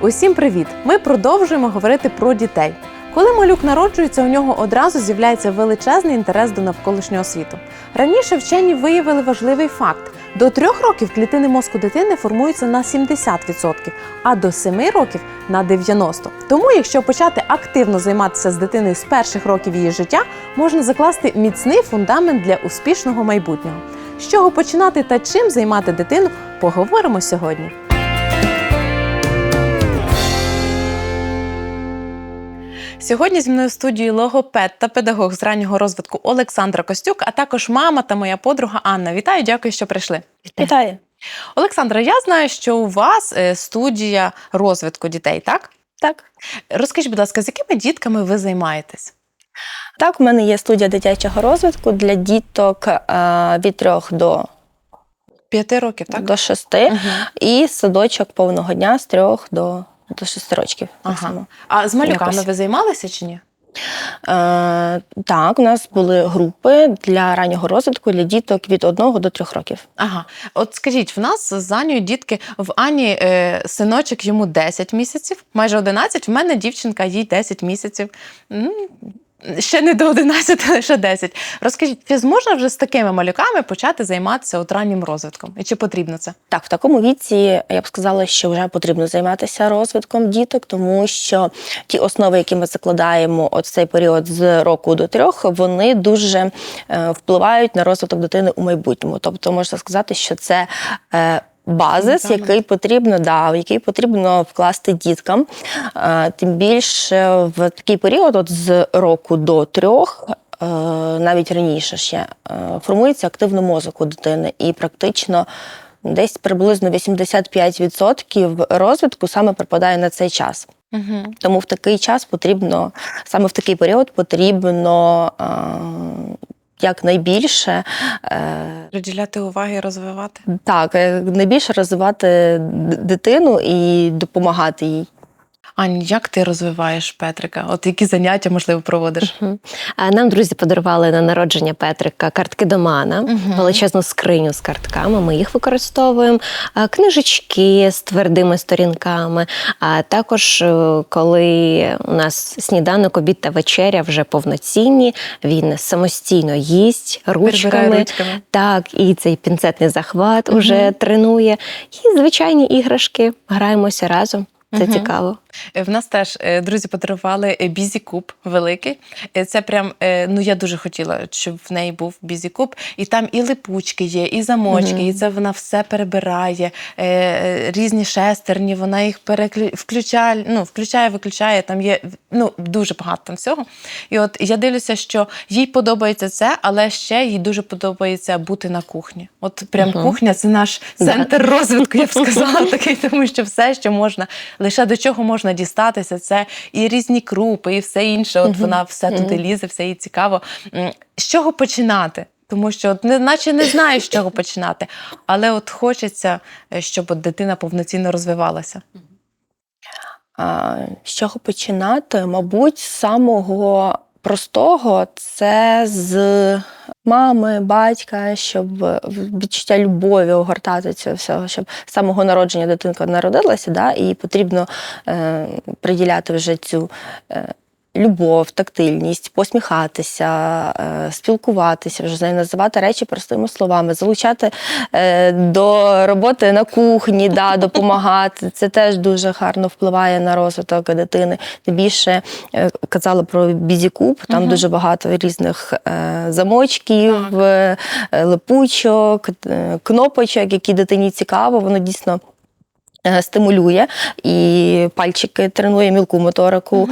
Усім привіт! Ми продовжуємо говорити про дітей. Коли малюк народжується, у нього одразу з'являється величезний інтерес до навколишнього світу. Раніше вчені виявили важливий факт: до трьох років клітини мозку дитини формуються на 70%, а до 7 років на 90%. Тому, якщо почати активно займатися з дитиною з перших років її життя, можна закласти міцний фундамент для успішного майбутнього. З чого починати та чим займати дитину, поговоримо сьогодні. Сьогодні зі мною в студії логопед та педагог з раннього розвитку Олександра Костюк, а також мама та моя подруга Анна. Вітаю, дякую, що прийшли. Вітаю. Олександра, я знаю, що у вас е, студія розвитку дітей, так? Так. Розкажіть, будь ласка, з якими дітками ви займаєтесь? Так, у мене є студія дитячого розвитку для діток е, від 3 до, П'яти років, так? до 6 Мгм. і садочок повного дня з 3 до, до 6 років. Ага. А з малюками Якось. ви займалися чи ні? Е, так, у нас були групи для раннього розвитку для діток від 1 до 3 років. Ага, от скажіть, в нас з Анею дітки в Ані е, синочок йому 10 місяців, майже 11, В мене дівчинка їй 10 місяців. М, Ще не до 11, лише 10. Розкажіть, чи зможна вже з такими малюками почати займатися от раннім розвитком? І чи потрібно це? Так, в такому віці я б сказала, що вже потрібно займатися розвитком діток, тому що ті основи, які ми закладаємо от цей період з року до трьох, вони дуже е, впливають на розвиток дитини у майбутньому. Тобто можна сказати, що це. Базис, який потрібно, да, який потрібно вкласти діткам. Тим більше в такий період, от з року до трьох, е, навіть раніше ще е, формується активно мозок у дитини, і практично десь приблизно 85% розвитку саме припадає на цей час. Угу. Тому в такий час потрібно, саме в такий період потрібно е, якнайбільше е, Приділяти уваги і розвивати. так, е, найбільше розвивати дитину і допомагати їй. Ань, як ти розвиваєш Петрика? От які заняття, можливо, проводиш? Нам друзі подарували на народження Петрика картки Домана, Мгм. величезну скриню з картками. Ми їх використовуємо, книжечки з твердими сторінками. А також, е, коли у нас сніданок, обід та вечеря вже повноцінні, він самостійно їсть ручками. ручками. Так, і цей пінцетний захват Мгм. уже тренує. І звичайні іграшки. Граємося разом. Це Мгм. цікаво. Е, В нас теж е, друзі подарували е, бізі куб великий. Це прям ну я дуже хотіла, щоб в неї був бізі куб. І там і липучки є, і замочки, Мгм. і це вона все перебирає. Різні шестерні, вона їх переклю... включає, ну, включає, виключає. Там є ну, дуже багато там всього. І от я дивлюся, що їй подобається це, але ще їй дуже подобається бути на кухні. От прям Мгм. кухня це наш Да. центр розвитку, я б сказала такий, тому що все, що можна, лише до чого можна дістатися, це і різні крупи, і все інше. От вона все туди лізе, все їй цікаво. З чого починати? Тому що от наче не знаю, з чого починати, але от хочеться, е, щоб от дитина повноцінно розвивалася. З чого починати? Мабуть, з самого простого це з мами, батька, щоб відчуття любові огортати цього всього, щоб з самого народження дитинка народилася, да, і потрібно е, приділяти вже цю. Е, Любов, тактильність, посміхатися, е, спілкуватися, вже з нею називати речі простими словами, залучати е, до роботи на кухні, да, допомагати. Це теж дуже гарно впливає на розвиток дитини. Тим більше е, казала про бізікуб, там Мгм. дуже багато різних замочків, е, липучок, кнопочок, які дитині цікаво, воно дійсно. Е, Стимулює і пальчики тренує мілку моторику,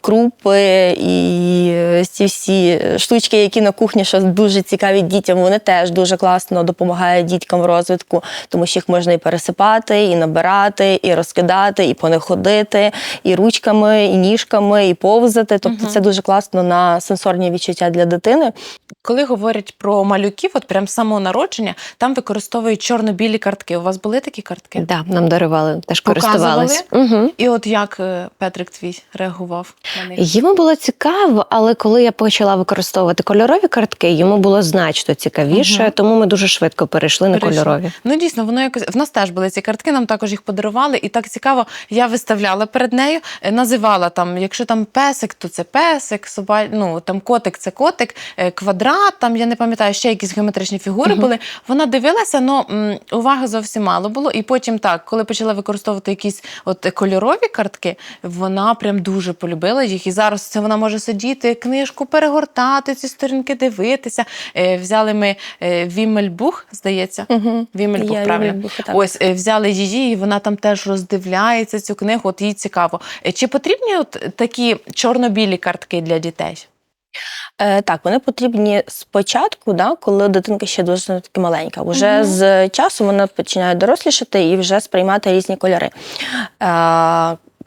крупи і ці всі штучки, які на кухні що дуже цікаві дітям, вони теж дуже класно допомагають діткам в розвитку, тому що їх можна і пересипати, і набирати, і розкидати, і по них ходити, і ручками, і ніжками, і повзати. Тобто це дуже класно на сенсорні відчуття для дитини. Коли говорять про малюків, от прям самого народження, там використовують чорно-білі картки. У вас були такі картки? Да, нам дарували, теж Показували? користувались. Угу. І от як е, Петрик твій реагував на них? Йому було цікаво, але коли я почала використовувати кольорові картки, йому було значно цікавіше, Мгм. тому ми дуже швидко перейшли на Перейшли. кольорові. Ну дійсно, воно якось в нас теж були ці картки. Нам також їх подарували, і так цікаво. Я виставляла перед нею, е, називала там, якщо там песик, то це песик, соба... ну там котик, це котик, е, квадрат. Там я не пам'ятаю, ще якісь геометричні фігури Мгм. були. Вона дивилася, але уваги зовсім мало було. І потім так, коли почала використовувати якісь от кольорові картки, вона прям дуже полюбила їх. І зараз це вона може сидіти, книжку перегортати, ці сторінки дивитися. Е, Взяли ми е, Вімельбух, здається. Угу. Вімельбух, Я правильно. Вімельбуха, так. Ось е, взяли її, і вона там теж роздивляється цю книгу. От їй цікаво. Чи потрібні от такі чорно-білі картки для дітей? Е, так, вони потрібні спочатку, да, коли дитинка ще дуже таки маленька. Уже Мгм. з часу вона починає дорослішати і вже сприймати різні кольори. Е,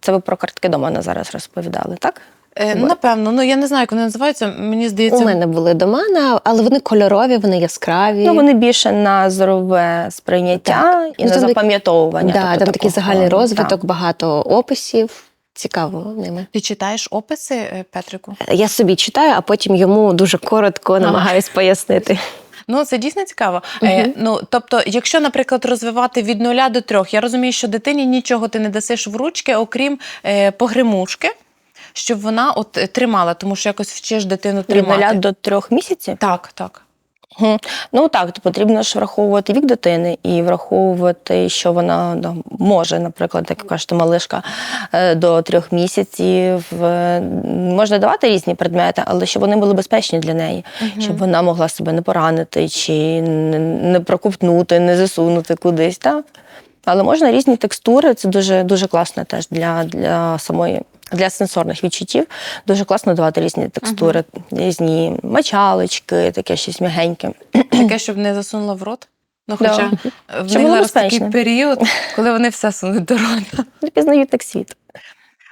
це ви про картки дома на зараз розповідали, так? Е, Напевно, ну я не знаю, як вони називаються. Мені здається, У мене були до мене, але вони кольорові, вони яскраві. Ну, вони більше на здорове сприйняття і Ну, на запам'ятовування. да, тобто там такий загальний розвиток, багато описів. Цікаво ними. ти читаєш описи е, Петрику? Я собі читаю, а потім йому дуже коротко намагаюсь пояснити. Ну, це дійсно цікаво. Е, ну, тобто, якщо, наприклад, розвивати від нуля до трьох, я розумію, що дитині нічого ти не дасиш в ручки, окрім е, погримушки, щоб вона от е, тримала, тому що якось вчиш дитину Від нуля до трьох місяців. Так, так. Ну так, то потрібно ж враховувати вік дитини і враховувати, що вона да, може, наприклад, як кажете, малишка е, до трьох місяців. Е, Можна давати різні предмети, але щоб вони були безпечні для неї, щоб вона могла себе не поранити, чи не, проковтнути, не засунути кудись. Так? Але можна різні текстури, це дуже, дуже класно теж для, для самої. Для сенсорних відчуттів дуже класно давати різні текстури, різні мочалочки, таке щось м'ягеньке. Таке, щоб не засунуло в рот. Ну, Да. хоча в Щоб них зараз такий період, коли вони все сунуть до рота. Не пізнають так світ.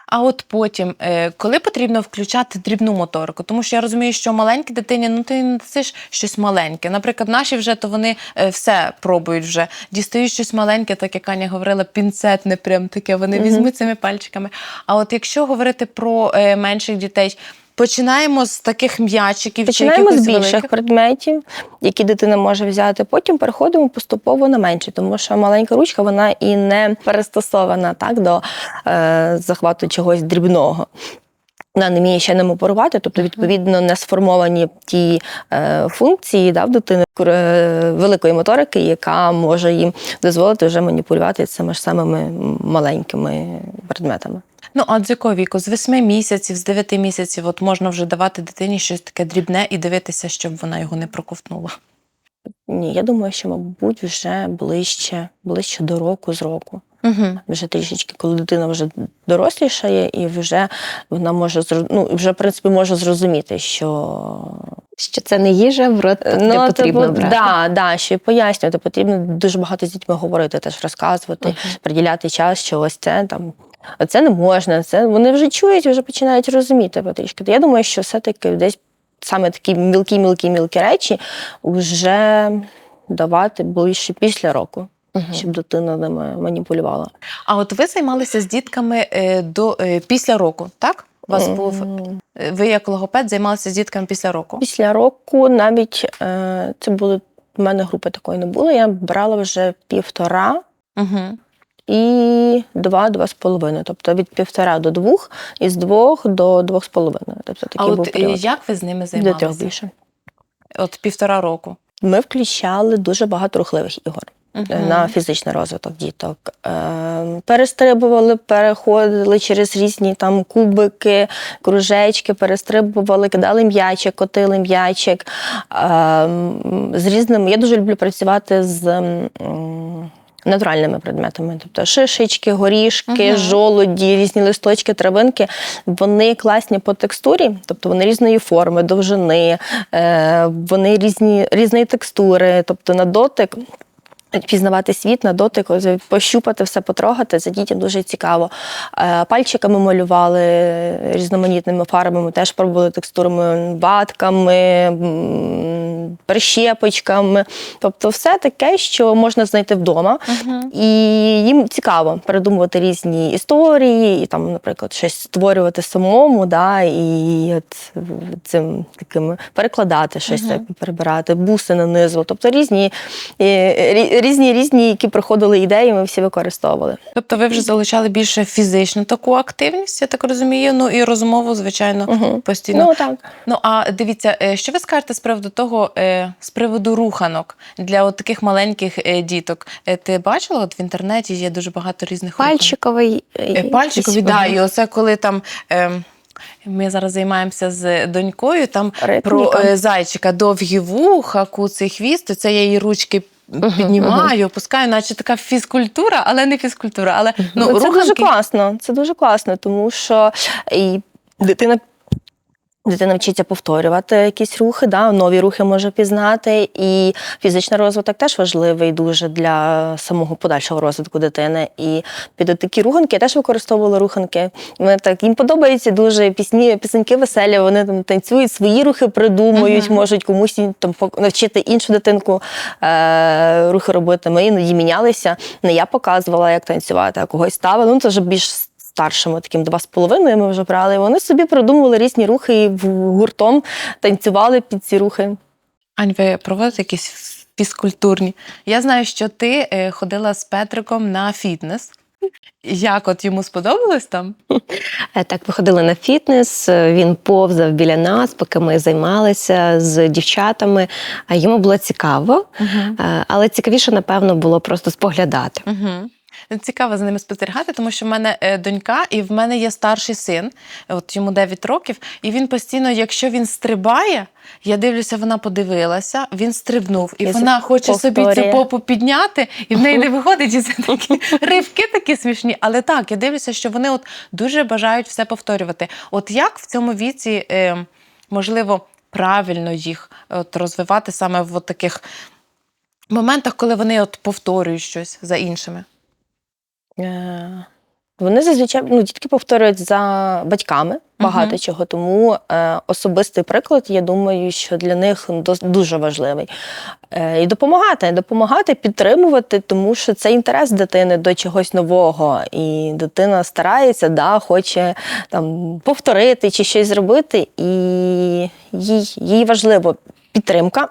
А от потім, е, коли потрібно включати дрібну моторику, тому що я розумію, що маленькі дитині, ну ти не дасиш щось маленьке. Наприклад, наші вже то вони е, все пробують вже. Дістають щось маленьке, так як Аня говорила, пінцетне, прям таке. Вони візьмуть цими пальчиками. А от якщо говорити про е, менших дітей, починаємо з таких м'ячиків Починаємо чи з більших великих. предметів, які дитина може взяти. Потім переходимо поступово на менші, тому що маленька ручка вона і не перестосована так до е, захвату чогось дрібного. Вона не вміє ще ним оперувати, тобто, відповідно, не сформовані ті е, функції да, в дитини е, великої моторики, яка може їм дозволити вже маніпулювати цими ж самими маленькими предметами. Ну, а з якого віку? З 8 місяців, з 9 місяців, от можна вже давати дитині щось таке дрібне і дивитися, щоб вона його не проковтнула. Ні, я думаю, що, мабуть, вже ближче, ближче до року з року. Угу. Вже трішечки, коли дитина вже дорослішає, і вже вона може ну, вже, в принципі, може зрозуміти, що Що це не їжа, в рот не ну, потрібно типу, брати. да, да, ще й пояснювати. Потрібно дуже багато з дітьми говорити, теж розказувати, Мгм. приділяти час, що ось це там. Це не можна, це вони вже чують, вже починають розуміти потрішки. Я думаю, що все-таки десь саме такі мілкі, мілкі, мілкі речі вже давати ближче після року, Мгм. щоб дитина ними маніпулювала. А от ви займалися з дітками е, до е, після року, так? У вас був М, е, ви як логопед займалися з дітками після року. Після року навіть це були в мене групи такої не було. Я брала вже півтора Угу. І два, два з половиною. Тобто від півтора до двох, і з двох до двох з половиною. Тобто А був от е, період. як ви з ними До трьох займалися? більше. От півтора року. Ми включали дуже багато рухливих ігор. Мгм. е, на фізичний розвиток діток. Е, Перестрибували, переходили через різні там кубики, кружечки, перестрибували, кидали м'ячик, котили м'ячик. Е, З різними. Я дуже люблю працювати з. Натуральними предметами, тобто шишечки, горішки, Мгм. жолуді, різні листочки, травинки, вони класні по текстурі, тобто вони різної форми, довжини, е, вони різні, різної текстури, тобто на дотик Пізнавати світ на дотик, пощупати все, потрогати, це дітям дуже цікаво. Е, Пальчиками малювали різноманітними фарбами, теж пробували текстурами, ватками, прищепочками. Тобто все таке, що можна знайти вдома. І їм цікаво передумувати різні історії, і там, наприклад, щось створювати самому, да, і от цим таким перекладати щось, так, перебирати, буси нанизу. Тобто різні, е, різні, різні, які приходили ідеї, ми всі використовували. Тобто ви вже залучали більше фізичну таку активність, я так розумію. Ну і розмову, звичайно, Мгм. постійно. Ну так. Ну а дивіться, е, що ви скажете з приводу того, е, з приводу руханок для от таких маленьких е, діток? Ти бачила, от в інтернеті є дуже багато різних руханок? Пальчиковий. Пальчикові, да, і оце коли там. Ми зараз займаємося з донькою. Там Ритміка. про е, зайчика довгі вуха, куций хвіст. Це я її ручки піднімаю, опускаю, наче така фізкультура, але не фізкультура. Але ну, Ну, це руханки... дуже класно. Це дуже класно, тому що і дитина. Дитина вчиться повторювати якісь рухи, да, нові рухи може пізнати, і фізичний розвиток теж важливий дуже для самого подальшого розвитку дитини. І під такі руханки я теж використовувала руханки. Вони так їм подобаються дуже пісні, пісеньки веселі. Вони там танцюють, свої рухи придумують, Мгм. можуть комусь там навчити іншу дитинку е, рухи робити. Ми іноді мінялися. Не я показувала, як танцювати, а когось ставили. Ну це вже більш старшими, таким два з половиною ми вже брали. Вони собі придумували різні рухи і гуртом танцювали під ці рухи. Ань, ви проводите якісь фізкультурні? Я знаю, що ти е, ходила з Петриком на фітнес. Як от йому сподобалось там? Е, Так, ми ходили на фітнес, е, він повзав біля нас, поки ми займалися з дівчатами. Йому було цікаво, е, але цікавіше, напевно, було просто споглядати. Угу. Цікаво за ними спостерігати, тому що в мене е, донька, і в мене є старший син, от йому 9 років, і він постійно, якщо він стрибає, я дивлюся, вона подивилася, він стрибнув, і І вона хоче собі цю попу підняти, і в неї не виходить. І це такі ривки такі смішні. Але так, я дивлюся, що вони от дуже бажають все повторювати. От як в цьому віці, е, можливо, правильно їх от, розвивати саме в от таких моментах, коли вони от повторюють щось за іншими? Е, Вони зазвичай ну, дітки повторюють за батьками багато Мгм. чого, тому е, особистий приклад, я думаю, що для них дуже важливий. Е, і допомагати, допомагати, підтримувати, тому що це інтерес дитини до чогось нового. І дитина старається, да, хоче там, повторити чи щось зробити, і їй, їй важливо підтримка.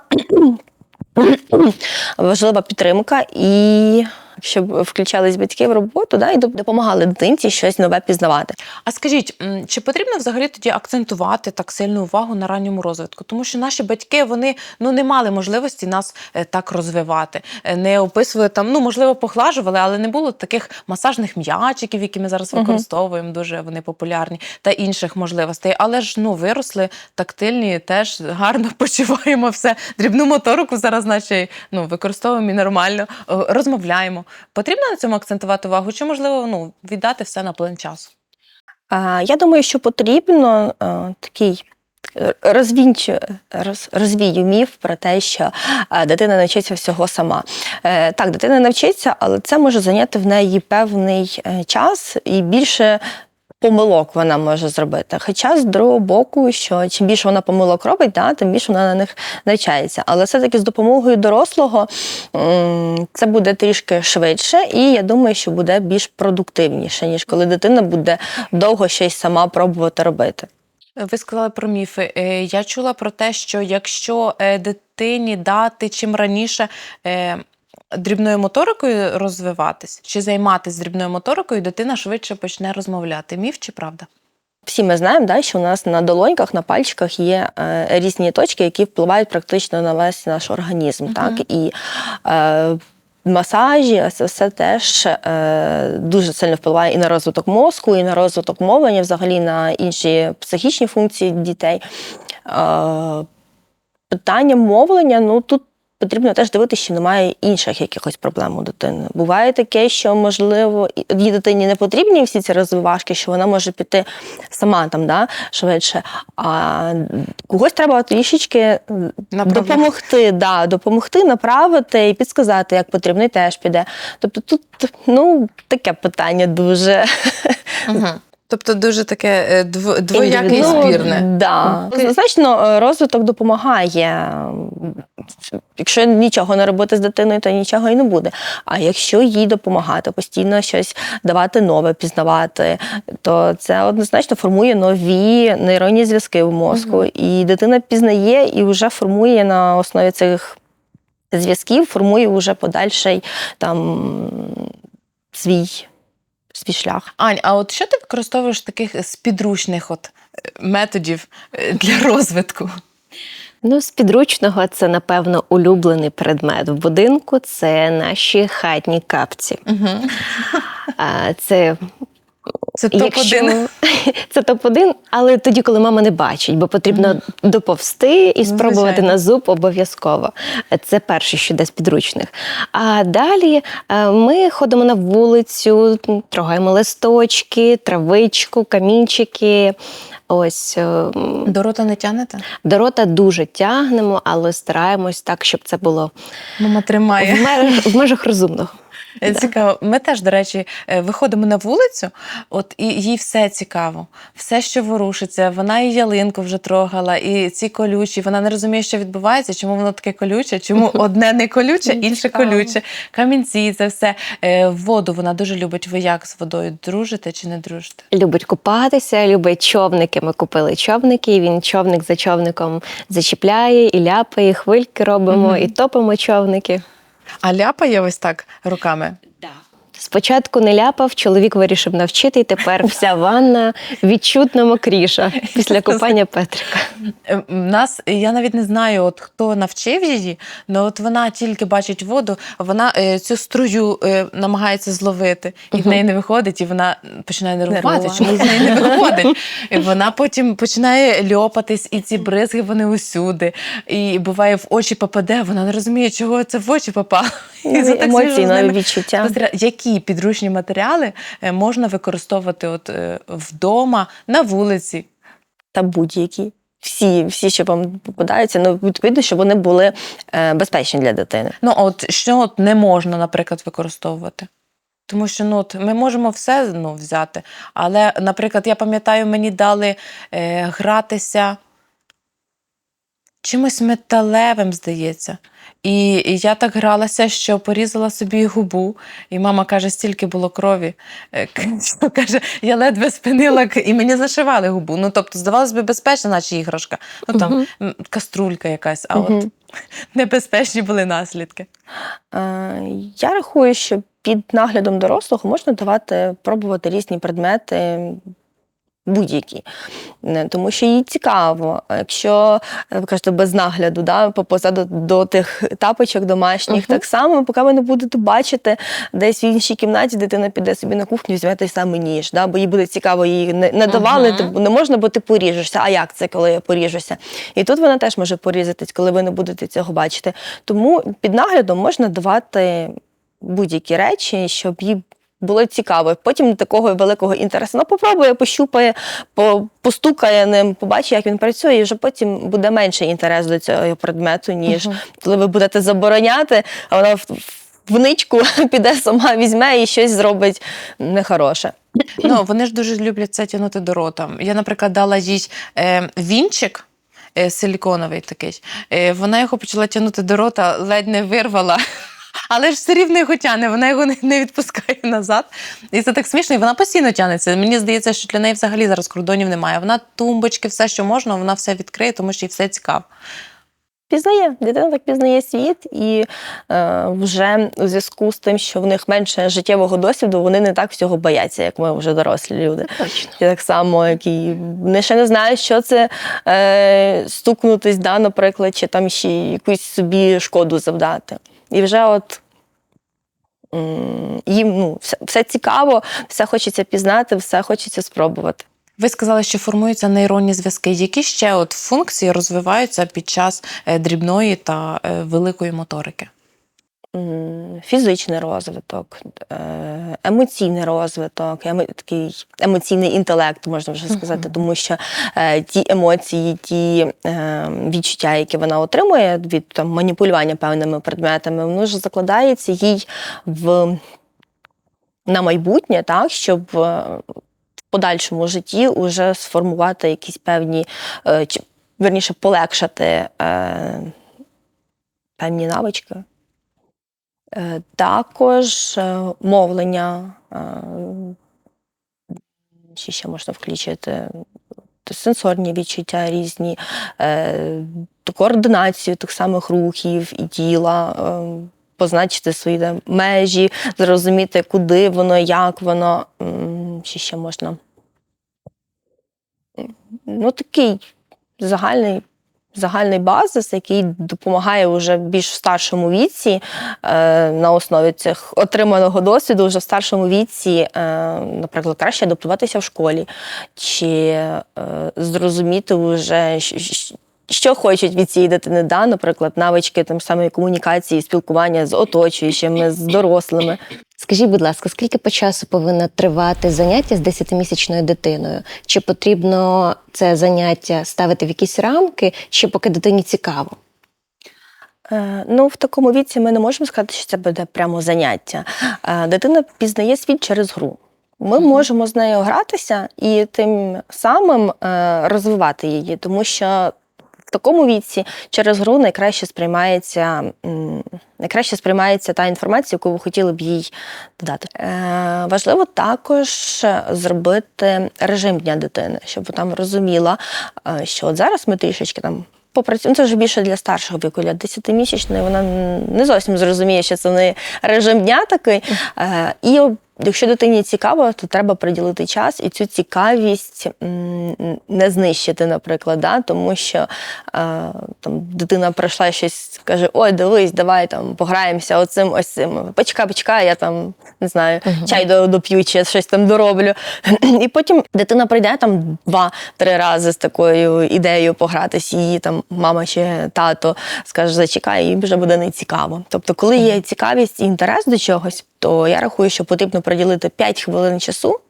Важлива підтримка і щоб включались батьки в роботу, да, і доп- допомагали дитинці щось нове пізнавати. А скажіть, чи потрібно взагалі тоді акцентувати так сильну увагу на ранньому розвитку? Тому що наші батьки вони ну не мали можливості нас е, так розвивати, Е, не описували там, ну можливо, поглажували, але не було таких масажних м'ячиків, які ми зараз використовуємо. Дуже вони популярні, та інших можливостей. Але ж ну виросли тактильні, теж гарно почуваємо все. Дрібну моторику зараз, наче ну використовуємо і нормально, е, Потрібно на цьому акцентувати увагу? Чи можливо ну віддати все на плин часу? Я думаю, що потрібно е, такий. е, Розвінчу, роз, розвію міф про те, що е, дитина навчиться всього сама. Е, так, дитина навчиться, але це може зайняти в неї певний е, час і більше помилок вона може зробити. Хоча з другого боку, що чим більше вона помилок робить, да, тим більше вона на них навчається. Але все-таки з допомогою дорослого це буде трішки швидше, і я думаю, що буде більш продуктивніше, ніж коли дитина буде довго щось сама пробувати робити. Ви сказали про міфи. Е, Я чула про те, що якщо е, дитині дати чим раніше е, дрібною моторикою розвиватись чи займатися дрібною моторикою, дитина швидше почне розмовляти. Міф чи правда? Всі ми знаємо, да, що у нас на долоньках, на пальчиках є е, різні точки, які впливають практично на весь наш організм. Мгм. Так? І е, масажі, це все теж е, дуже сильно впливає і на розвиток мозку, і на розвиток мовлення, взагалі на інші психічні функції дітей. Е, питання мовлення, ну тут потрібно теж дивитися, чи немає інших якихось проблем у дитини. Буває таке, що можливо їй дитині не потрібні всі ці розвивашки, що вона може піти сама там, да, швидше. А когось треба трішечки Направляти. допомогти, да, допомогти, направити і підсказати, як потрібно, і теж піде. Тобто тут ну, таке питання дуже Угу. Тобто дуже таке е, двояке і Ну, спірне. Да. Однозначно, е, розвиток допомагає. Якщо нічого не робити з дитиною, то нічого і не буде. А якщо їй допомагати, постійно щось давати нове, пізнавати, то це однозначно формує нові нейронні зв'язки в мозку. І дитина пізнає і вже формує на основі цих зв'язків, формує вже подальший там свій, свій шлях. Ань, а от що ти використовуєш таких з підручних от е, методів е, для розвитку? Ну, з підручного це, напевно, улюблений предмет в будинку це наші хатні капці. Угу. Це Це топ-1. Якщо... Це топ-1, але тоді, коли мама не бачить, бо потрібно доповсти і спробувати звичайно. на зуб обов'язково. Це перше, що з підручних. А далі е, ми ходимо на вулицю, трогаємо листочки, травичку, камінчики. Ось е, До рота не тянете? до рота дуже тягнемо, але стараємось так, щоб це було Мама тримає. в межах, в межах розумного. Е, Цікаво. Ми теж, до речі, е, виходимо на вулицю, от і їй все цікаво, все, що ворушиться. Вона і ялинку вже трогала, і ці колючі. Вона не розуміє, що відбувається, чому воно таке колюче, чому одне не колюче, інше колюче. Камінці, це все. Е, Воду вона дуже любить. Ви як з водою дружите чи не дружите? Любить купатися, любить човники. Ми купили човники. і Він човник за човником зачіпляє і ляпає, і хвильки робимо, і топимо човники. А ляпає ось так руками. Спочатку не ляпав, чоловік вирішив навчити, і тепер вся ванна відчутно мокріша після купання Петрика. Е, Нас я навіть не знаю, от хто навчив її, але от вона тільки бачить воду, вона е, цю струю е, намагається зловити, і в неї не виходить, і вона починає нервувати, чому з неї не виходить. І вона потім починає льопатись, і ці бризги вони усюди. І буває в очі попаде, вона не розуміє, чого це в очі попало. І це так смішно з Емоційне відчуття. Які підручні матеріали е, можна використовувати от е, вдома, на вулиці? та будь-які. Всі, всі, що вам попадаються, ну відповідно, щоб вони були е, безпечні для дитини. Ну, от що от не можна, наприклад, використовувати? Тому що ну, от, ми можемо все ну, взяти. Але, наприклад, я пам'ятаю, мені дали е, гратися чимось металевим, здається. І, і я так гралася, що порізала собі губу, і мама каже, стільки було крові. Е, каже, я ледве спинила, і мені зашивали губу. Ну, тобто, здавалось би, безпечна, наче іграшка. Ну там каструлька якась, а от небезпечні були наслідки. Е, Я рахую, що під наглядом дорослого можна давати пробувати різні предмети. Будь-які, тому що їй цікаво. Якщо е, ви кажете без нагляду, да, позаду до тих тапочок домашніх, Мгм. так само, поки ви не будете бачити, десь в іншій кімнаті дитина піде собі на кухню, візьме той самий ніж, да, бо їй буде цікаво, їй не, не давали, Мгм. типу, не можна, бо ти поріжешся. А як це, коли я поріжуся? І тут вона теж може порізатись, коли ви не будете цього бачити. Тому під наглядом можна давати будь-які речі, щоб їй було цікаво. Потім такого великого інтересу. Ну, попробує, пощупає, постукає ним, побачить, як він працює, і вже потім буде менший інтерес до цього предмету, ніж Мгм. коли ви будете забороняти, а вона в, в ничку піде сама, візьме і щось зробить нехороше. Ну, вони ж дуже люблять це тягнути до рота. Я, наприклад, дала їй е, вінчик. е, Силіконовий такий. Е, Вона його почала тягнути до рота, ледь не вирвала. Але ж все рівно його тягне, вона його не- не відпускає назад. І це так смішно, і вона постійно тягнеться. Мені здається, що для неї взагалі зараз кордонів немає. Вона тумбочки, все, що можна, вона все відкриє, тому що їй все цікаво. Пізнає, дитина так пізнає світ, і е, вже у зв'язку з тим, що в них менше життєвого досвіду, вони не так всього бояться, як ми вже дорослі люди. Точно. І так само, які вони ще не знають, що це е, стукнутись, да, наприклад, чи там ще якусь собі шкоду завдати. І вже от їм ну, все, все цікаво, все хочеться пізнати, все хочеться спробувати. Ви сказали, що формуються нейронні зв'язки. Які ще от функції розвиваються під час е, дрібної та е, великої моторики? Фізичний розвиток, е, емоційний розвиток, такий емоційний інтелект, можна вже сказати, тому що е, ті емоції, ті е, відчуття, які вона отримує від там, маніпулювання певними предметами, воно ж закладається їй в на майбутнє, так, щоб в подальшому житті уже сформувати якісь певні, верніше, полегшати певні навички. Е, Також е, мовлення, е, що ще можна включити, сенсорні відчуття різні, координацію тих самих рухів і тіла, е, позначити свої межі, зрозуміти, куди воно, як воно, що ще можна. Ну, такий загальний загальний базис, який допомагає вже більш в старшому віці е, на основі цих отриманого досвіду, вже в старшому віці, е, наприклад, краще адаптуватися в школі, чи е, зрозуміти вже. Що хочуть від цієї дитини, да? наприклад, навички там самої комунікації, спілкування з оточуючими, з дорослими. Скажіть, будь ласка, скільки по часу повинно тривати заняття з 10-місячною дитиною? Чи потрібно це заняття ставити в якісь рамки, чи поки дитині цікаво? Е, Ну, в такому віці ми не можемо сказати, що це буде прямо заняття. Е, Дитина пізнає світ через гру. Ми можемо з нею гратися і тим самим е, розвивати її, тому що такому віці через гру найкраще сприймається, найкраще сприймається та інформація, яку ви хотіли б їй додати. Е, важливо також зробити режим дня дитини, щоб вона розуміла, е, що от зараз ми трішечки там попрацюємо. Це вже більше для старшого віку, для 10-місячної вона не зовсім зрозуміє, що це в неї режим дня такий. Е, І якщо дитині цікаво, то треба приділити час і цю цікавість не знищити, наприклад, да? тому що е, там дитина прийшла щось, каже: Ой, дивись, давай там пограємося оцим ось цим. Почекай, почекай, я там не знаю, чай до- доп'ю, чи щось там дороблю. І потім дитина прийде там два-три рази з такою ідеєю погратися, її там мама чи тато скаже, зачекай, їй вже буде нецікаво. Тобто, коли є цікавість і інтерес до чогось, то я рахую, що потрібно приділити 5 хвилин часу,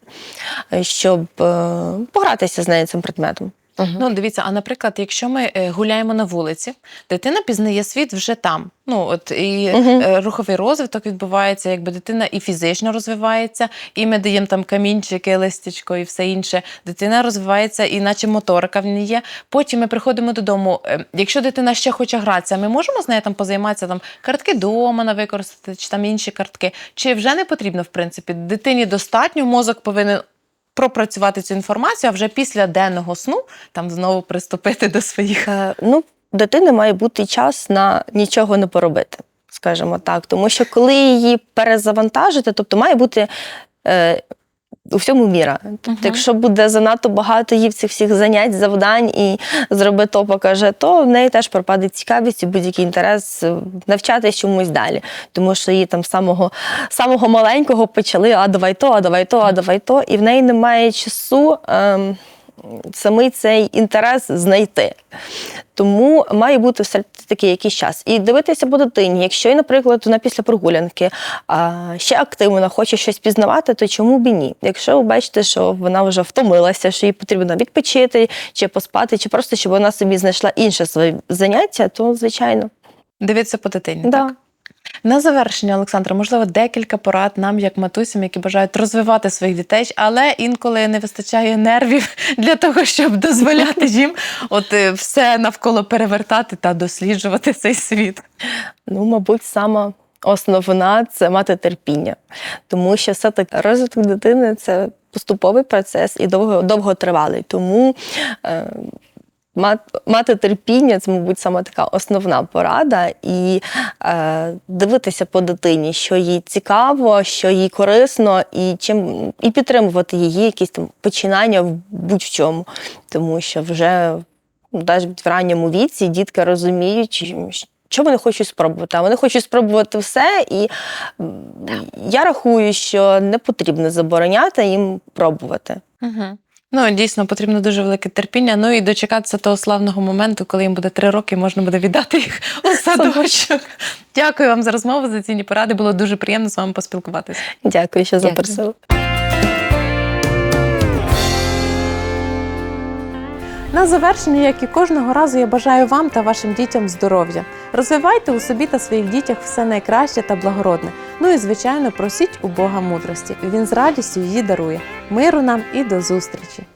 е, щоб е, погратися з нею цим предметом. Ну, дивіться, а наприклад, якщо ми е, гуляємо на вулиці, дитина пізнає світ вже там. Ну от і е, руховий розвиток відбувається, якби дитина і фізично розвивається, і ми даємо там камінчики, листячко і все інше. Дитина розвивається, і наче моторика в ній є. Потім ми приходимо додому. Е, Якщо дитина ще хоче гратися, ми можемо з нею там позайматися там картки дома використати, чи там інші картки. Чи вже не потрібно, в принципі, дитині достатньо, мозок повинен. Пропрацювати цю інформацію, а вже після денного сну там знову приступити до своїх. Е, Ну, дитини має бути час на нічого не поробити, скажімо так. Тому що коли її перезавантажити, тобто має бути е, у всьому міра. Тобто, якщо буде занадто багато їй цих всіх занять, завдань і зроби то, покаже то, в неї теж пропаде цікавість і будь-який інтерес е, навчатись чомусь далі. Тому що її там самого, самого маленького почали, а давай то, а давай то, а давай то, і в неї немає часу. Ем, Самий цей інтерес знайти. Тому має бути все таки якийсь час. І дивитися по дитині. Якщо, наприклад, вона після прогулянки ще активно хоче щось пізнавати, то чому б і ні? Якщо ви бачите, що вона вже втомилася, що їй потрібно відпочити, чи поспати, чи просто щоб вона собі знайшла інше своє заняття, то звичайно. Дивитися по дитині. Да. Так? На завершення, Олександра, можливо, декілька порад нам, як матусям, які бажають розвивати своїх дітей, але інколи не вистачає нервів для того, щоб дозволяти їм от е, все навколо перевертати та досліджувати цей світ. Ну, мабуть, сама основна це мати терпіння, тому що все-таки розвиток дитини це поступовий процес і довго, довготривалий. Тому е, мати терпіння це, мабуть, саме така основна порада, і е, дивитися по дитині, що їй цікаво, що їй корисно, і чим і підтримувати її якісь там починання в будь-чому, тому що вже навіть в ранньому віці дітки розуміють, що вони хочуть спробувати. А вони хочуть спробувати все, і я рахую, що не потрібно забороняти їм пробувати. Угу. Ну, дійсно, потрібно дуже велике терпіння. Ну і дочекатися того славного моменту, коли їм буде три роки, можна буде віддати їх у садочок. Дякую вам за розмову, за цінні поради. Було дуже приємно з вами поспілкуватися. Дякую, що Дякую. запросили. На завершення, як і кожного разу, я бажаю вам та вашим дітям здоров'я. Розвивайте у собі та своїх дітях все найкраще та благородне. Ну і звичайно, просіть у Бога мудрості. Він з радістю її дарує. Миру нам і до зустрічі!